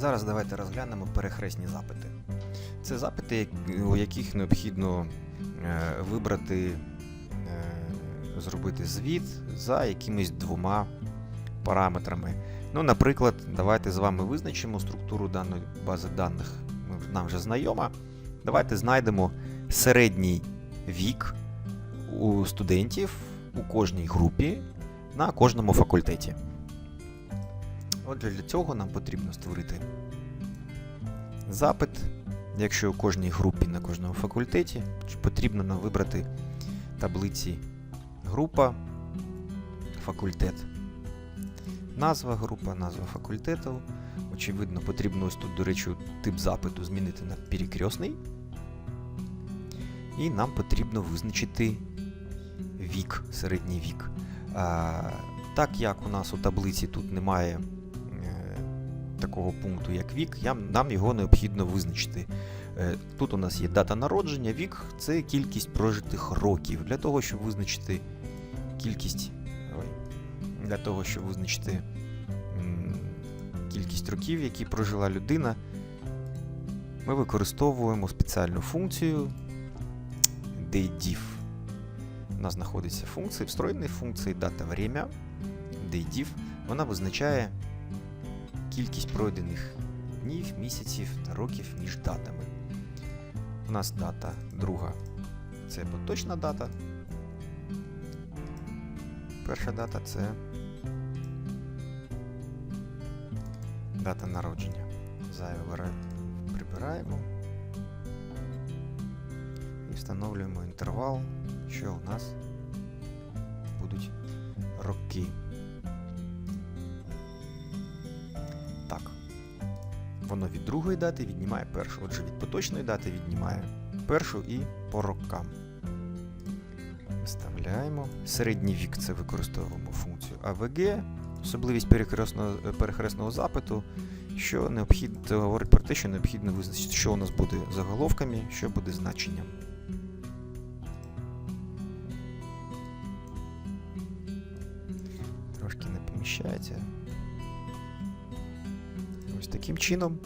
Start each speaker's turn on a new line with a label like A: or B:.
A: Зараз давайте розглянемо перехресні запити. Це запити, у яких необхідно е, вибрати, е, зробити звіт за якимись двома параметрами. Ну, наприклад, давайте з вами визначимо структуру даної бази даних. Нам вже знайома. Давайте знайдемо середній вік у студентів у кожній групі на кожному факультеті. Отже, для цього нам потрібно створити запит. Якщо у кожній групі на кожному факультеті, потрібно нам вибрати таблиці група, факультет. Назва група, назва факультету. Очевидно, потрібно ось тут, до речі, тип запиту змінити на перекресний. І нам потрібно визначити вік, середній вік. А, так як у нас у таблиці тут немає такого пункту, як вік, нам його необхідно визначити. Е, тут у нас є дата народження, вік це кількість прожитих років. Для того, щоб визначити кількість. Для того, щоб визначити кількість років, які прожила людина, ми використовуємо спеціальну функцію DayDiff. У нас знаходиться функція, встроєна функція дата время, DayDiff. Вона визначає кількість пройдених днів, місяців та років між датами. У нас дата друга це поточна дата. Перша дата це дата народження. Зайве прибираємо і встановлюємо інтервал, що у нас будуть роки. Воно від другої дати віднімає першу. Отже, від поточної дати віднімає першу і по рокам. Вставляємо. Середній вік це використовуємо функцію AVG, особливість перехресного, перехресного запиту, що необхідно говорить про те, що необхідно визначити, що у нас буде заголовками, що буде значенням. Трошки не поміщається. Ось таким чином